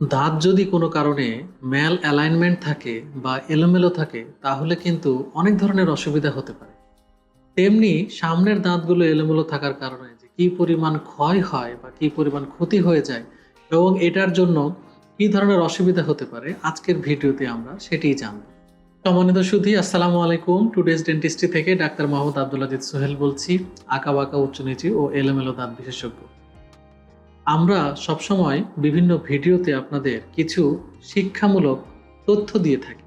দাঁত যদি কোনো কারণে ম্যাল অ্যালাইনমেন্ট থাকে বা এলোমেলো থাকে, তাহলে কিন্তু অনেক ধরনের অসুবিধা হতে পারে। তেমনি সামনের দাঁতগুলো এলোমেলো থাকার কারণে যে কী পরিমাণ ক্ষয় হয় বা কী পরিমাণ ক্ষতি হয়ে যায়, এবং এটার জন্য কী ধরনের অসুবিধা হতে পারে, আজকের ভিডিওতে আমরা সেটিই জানব। সম্মানিত সুধী, আসসালামু আলাইকুম। টুডেজ ডেন্টিস্ট্রি থেকে ডাক্তার মোহাম্মদ আব্দুল আজিজ সোহেল বলছি, আঁকা বাঁকা উচ্চ নিচু ও এলোমেলো দাঁত বিশেষজ্ঞ। আমরা সবসময় বিভিন্ন ভিডিওতে আপনাদের কিছু শিক্ষামূলক তথ্য দিয়ে থাকি।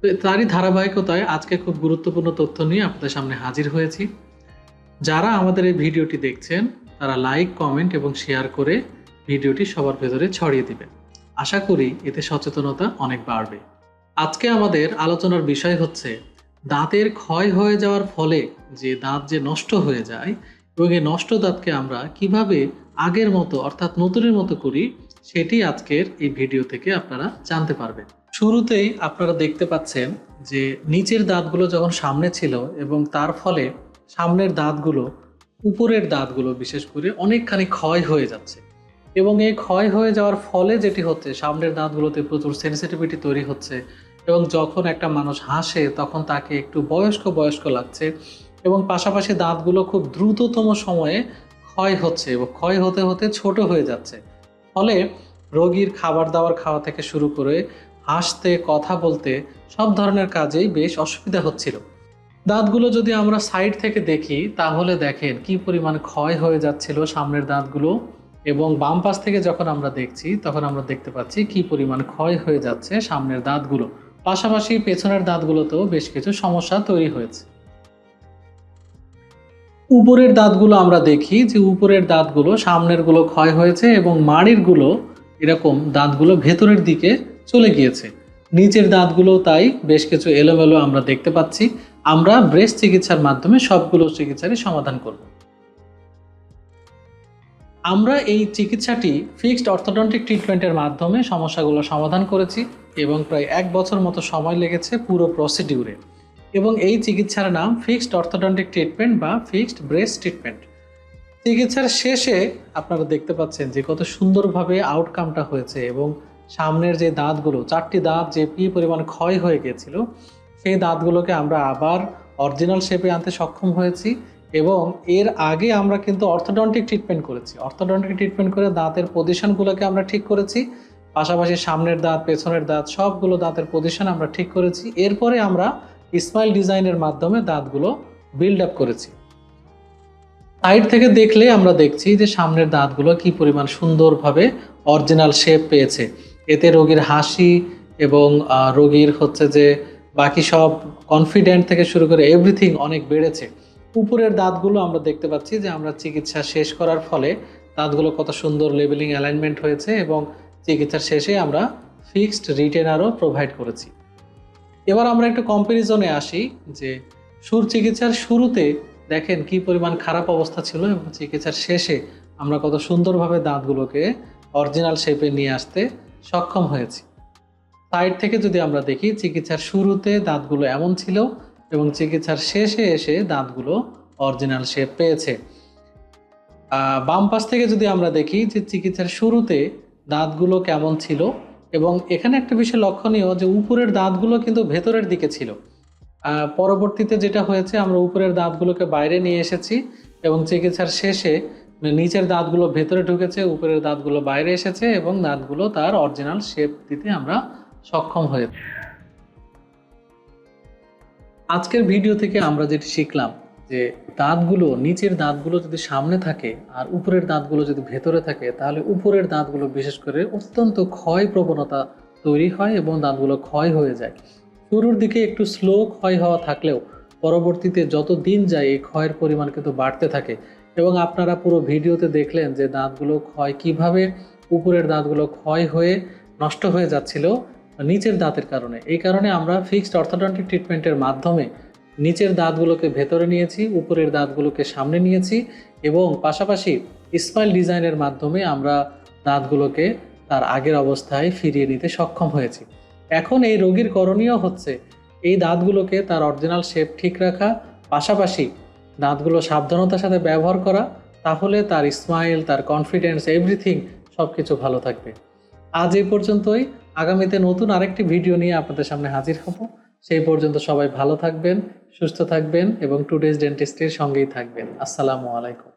তো তারই ধারাবাহিকতায় আজকে খুব গুরুত্বপূর্ণ তথ্য নিয়ে আপনাদের সামনে হাজির হয়েছি। যারা আমাদের এই ভিডিওটি দেখছেন, তারা লাইক, কমেন্ট এবং শেয়ার করে ভিডিওটি সবার ভেতরে ছড়িয়ে দিবেন। আশা করি এতে সচেতনতা অনেক বাড়বে। আজকে আমাদের আলোচনার বিষয় হচ্ছে, দাঁতের ক্ষয় হয়ে যাওয়ার ফলে যে দাঁত যে নষ্ট হয়ে যায় এই নষ্ট দাঁতকে আমরা কীভাবে আগের মতো, অর্থাৎ নতুনের মতো করি, সেটি আজকের এই ভিডিও থেকে আপনারা জানতে পারবেন। শুরুতেই আপনারা দেখতে পাচ্ছেন যে নিচের দাঁতগুলো যখন সামনে ছিল এবং তার ফলে সামনের দাঁতগুলো, উপরের দাঁতগুলো বিশেষ করে অনেকখানি ক্ষয় হয়ে যাচ্ছে। এবং এই ক্ষয় হয়ে যাওয়ার ফলে যেটি হচ্ছে, সামনের দাঁতগুলোতে প্রচুর সেন্সিটিভিটি তৈরি হচ্ছে এবং যখন একটা মানুষ হাসে, তখন তাকে একটু বয়স্ক বয়স্ক লাগছে। এবং পাশাপাশি দাঁতগুলো খুব দ্রুততম সময়ে ক্ষয় হচ্ছে এবং ক্ষয় হতে হতে ছোট হয়ে যাচ্ছে। ফলে রোগীর খাবার দাবার খাওয়া থেকে শুরু করে হাসতে, কথা বলতে সব ধরনের কাজেই বেশ অসুবিধা হচ্ছিল। দাঁতগুলো যদি আমরা সাইড থেকে দেখি, তাহলে দেখেন কি পরিমাণ ক্ষয় হয়ে যাচ্ছিল সামনের দাঁতগুলো এবং বাম পাশ থেকে যখন আমরা দেখছি, তখন আমরা দেখতে পাচ্ছি কি পরিমাণ ক্ষয় হয়ে যাচ্ছে সামনের দাঁতগুলো। পাশাপাশি পেছনের দাঁতগুলোতেও বেশ কিছু সমস্যা তৈরি হয়েছে। উপরের দাঁতগুলো আমরা দেখি যে উপরের দাঁতগুলো, সামনেরগুলো ক্ষয় হয়েছে এবং মাড়িরগুলো এরকম দাঁতগুলো ভেতরের দিকে চলে গিয়েছে। নিচের দাঁতগুলো তাই বেশ কিছু এলোমেলো আমরা দেখতে পাচ্ছি। আমরা ব্রেস্ট চিকিৎসার মাধ্যমে সবগুলো চিকিৎসারই সমাধান করব। আমরা এই চিকিৎসাটি ফিক্সড অর্থোডন্টিক ট্রিটমেন্টের মাধ্যমে সমস্যাগুলো সমাধান করেছি এবং প্রায় এক বছর মতো সময় লেগেছে পুরো প্রসিডিউরে। এবং এই চিকিৎসার নাম ফিক্সড অর্থোডন্টিক ট্রিটমেন্ট বা ফিক্সড ব্রেস্ট ট্রিটমেন্ট। চিকিৎসার শেষে আপনারা দেখতে পাচ্ছেন যে কত সুন্দরভাবে আউটকামটা হয়েছে এবং সামনের যে দাঁতগুলো, চারটি দাঁত যে কি পরিমাণ ক্ষয় হয়ে গিয়েছিল সেই দাঁতগুলোকে আমরা আবার অরিজিনাল শেপে আনতে সক্ষম হয়েছি এবং এর আগে আমরা কিন্তু অর্থোডন্টিক ট্রিটমেন্ট করেছি। অর্থোডন্টিক ট্রিটমেন্ট করে দাঁতের পজিশনগুলোকে আমরা ঠিক করেছি, পাশাপাশি সামনের দাঁত, পেছনের দাঁত, সবগুলো দাঁতের পজিশন আমরা ঠিক করেছি। এরপরে আমরা স্মাইল ডিজাইনের মাধ্যমে দাঁতগুলো বিল্ড আপ করেছি। সাইড থেকে দেখলে আমরা দেখছি যে সামনের দাঁতগুলো কি পরিমাণ সুন্দরভাবে অরিজিনাল শেপ পেয়েছে। এতে রোগীর হাসি এবং রোগীর হচ্ছে যে বাকি সব কনফিডেন্ট থেকে শুরু করে এভরিথিং অনেক বেড়েছে। উপরের দাঁতগুলো আমরা দেখতে পাচ্ছি যে আমরা চিকিৎসা শেষ করার ফলে দাঁতগুলো কত সুন্দর লেভেলিং অ্যালাইনমেন্ট হয়েছে এবং চিকিৎসার শেষে আমরা ফিক্সড রিটেনারও প্রোভাইড করেছি। এবার আমরা একটু কম্পারিজনে আসি যে সুর চিকিৎসার শুরুতে দেখেন কি পরিমাণ খারাপ অবস্থা ছিল এবং চিকিৎসার শেষে আমরা কত সুন্দরভাবে দাঁতগুলোকে অরিজিনাল শেপে নিয়ে আসতে সক্ষম হয়েছি। সাইড থেকে যদি আমরা দেখি, চিকিৎসার শুরুতে দাঁতগুলো এমন ছিল এবং চিকিৎসার শেষে এসে দাঁতগুলো অরিজিনাল শেপ পেয়েছে। বাম পাশ থেকে যদি আমরা দেখি যে চিকিৎসার শুরুতে দাঁতগুলো কেমন ছিল এবং এখানে একটা বিষয় লক্ষণীয় যে উপরের দাঁতগুলো কিন্তু ভেতরের দিকে ছিল। পরবর্তীতে যেটা হয়েছে, আমরা উপরের দাঁতগুলোকে বাইরে নিয়ে এসেছি এবং চিকিৎসার শেষে নিচের দাঁতগুলো ভেতরে ঢুকেছে, উপরের দাঁতগুলো বাইরে এসেছে এবং দাঁতগুলো তার অরিজিনাল শেপ দিতে আমরা সক্ষম হয়েছি। আজকের ভিডিও থেকে আমরা যেটি শিখলাম যে দাঁতগুলো, নিচের দাঁতগুলো যদি সামনে থাকে আর উপরের দাঁতগুলো যদি ভেতরে থাকে, তাহলে উপরের দাঁতগুলো বিশেষ করে অত্যন্ত ক্ষয় প্রবণতা তৈরি হয় এবং দাঁতগুলো ক্ষয় হয়ে যায়। শুরুর দিকে একটু স্লো ক্ষয় হওয়া থাকলেও পরবর্তীতে যত দিন যায় এই ক্ষয়ের পরিমাণ কিন্তু বাড়তে থাকে এবং আপনারা পুরো ভিডিওতে দেখলেন যে দাঁতগুলো ক্ষয় কীভাবে উপরের দাঁতগুলো ক্ষয় হয়ে নষ্ট হয়ে যাচ্ছিল নিচের দাঁতের কারণে। এই কারণে আমরা ফিক্সড অর্থোডন্টিক ট্রিটমেন্টের মাধ্যমে নিচের দাঁতগুলোকে ভেতরে নিয়েছি, উপরের দাঁতগুলোকে সামনে নিয়েছি এবং পাশাপাশি স্মাইল ডিজাইনের মাধ্যমে আমরা দাঁতগুলোকে তার আগের অবস্থায় ফিরিয়ে নিতে সক্ষম হয়েছি। এখন এই রোগীর করণীয় হচ্ছে এই দাঁতগুলোকে তার অরিজিনাল শেপ ঠিক রাখা, পাশাপাশি দাঁতগুলো সাবধানতার সাথে ব্যবহার করা, তাহলে তার স্মাইল, তার কনফিডেন্স, এভরিথিং সব কিছু ভালো থাকবে। আজ এই পর্যন্তই। আগামীতে নতুন আরেকটি ভিডিও নিয়ে আপনাদের সামনে হাজির হব। সেই পর্যন্ত সবাই ভালো থাকবেন সুস্থ থাকবেন এবং টুডেজ ডেন্টিস্টের সঙ্গেই থাকবেন। আসসালামু আলাইকুম।